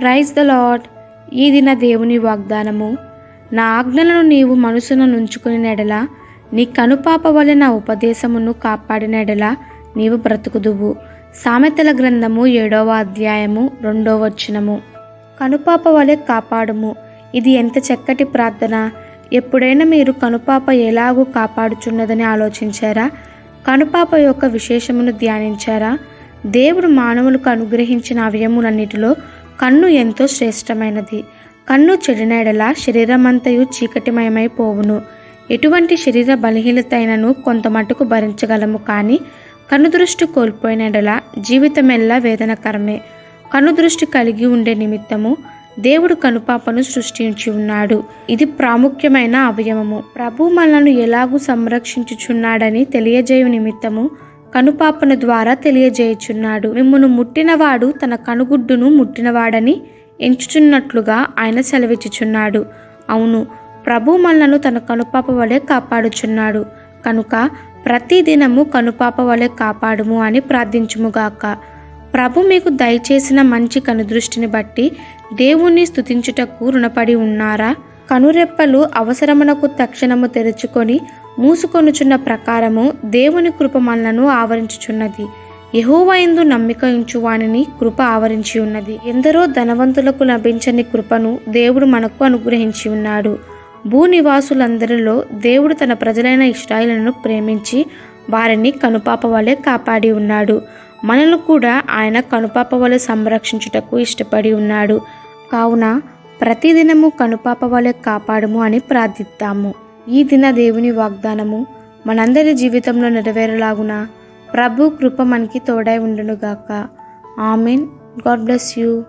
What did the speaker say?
Praise the lord ఈ దిన దేవుని వాగ్దానము. నా ఆజ్ఞలను నీవు మనసును నుంచుకుని నెడల. నీ కనుపాప వలె నా ఉపదేశమును కాపాడిన ఎడల నీవు బ్రతుకుదువు. సామెతల గ్రంథము ఏడవ అధ్యాయము రెండవ వచనము. కనుపాప వలె కాపాడుము. ఇది ఎంత చక్కటి ప్రార్థన. ఎప్పుడైనా మీరు కనుపాప ఎలాగూ కాపాడుచున్నదని ఆలోచించారా? కనుపాప యొక్క విశేషమును ధ్యానించారా? దేవుడు మానవులకు అనుగ్రహించిన అవయములన్నిటిలో కన్ను ఎంతో శ్రేష్టమైనది. కన్ను చెడినెడల శరీరమంతయు చీకటిమయమై పోవును ఎటువంటి శరీర బలహీనతైనను కొంత మటుకు భరించగలము కానీ కనుదృష్టి దృష్టి జీవితమెల్లా వేదనకరమే. కనుదృష్టి కలిగి ఉండే నిమిత్తము దేవుడు కనుపాపను సృష్టించి ఉన్నాడు ఇది ప్రాముఖ్యమైన అవయవము. ప్రభు మనలను ఎలాగూ సంరక్షించుచున్నాడని తెలియజేయు నిమిత్తము కనుపాపన ద్వారా తెలియజేయుచున్నాడు. మిమ్మును ముట్టినవాడు తన కనుగుడ్డును ముట్టినవాడని ఎంచుచున్నట్లుగా ఆయన సెలవిచ్చుచున్నాడు. అవును ప్రభు మనలను తన కనుపాప వలె కాపాడుచున్నాడు. కనుక ప్రతిదినము కనుపాప వలె కాపాడుము అని ప్రార్థించుముగాక ప్రభు మీకు దయచేసిన మంచి కనుదృష్టిని బట్టి దేవుణ్ణి స్థుతించుటకు రుణపడి ఉన్నారా? కనురెప్పలు అవసరమునకు తక్షణము తెరుచుకొని మూసుకొనుచున్న ప్రకారము దేవుని కృప మనలను ఆవరించుచున్నది. యహోవయందు నమ్మిక ఉంచువానిని కృప ఆవరించి ఉన్నది. ఎందరో ధనవంతులకు లభించని కృపను దేవుడు మనకు అనుగ్రహించి ఉన్నాడు. భూనివాసులందరిలో దేవుడు తన ప్రజలైన ఇష్టాయిలను ప్రేమించి వారిని కనుపాప వలె కాపాడి ఉన్నాడు. మనల్ని కూడా ఆయన కనుపాప వలె సంరక్షించుటకు ఇష్టపడి ఉన్నాడు. కావున ప్రతిదినము కనుపాప వలె కాపాడము అని ప్రార్థిద్దాము ఈ దిన దేవుని వాగ్దానము మనందరి జీవితంలో నెరవేరలాగున ప్రభు కృప మనకి తోడై ఉండునుగాక. ఆమెన్. God bless you.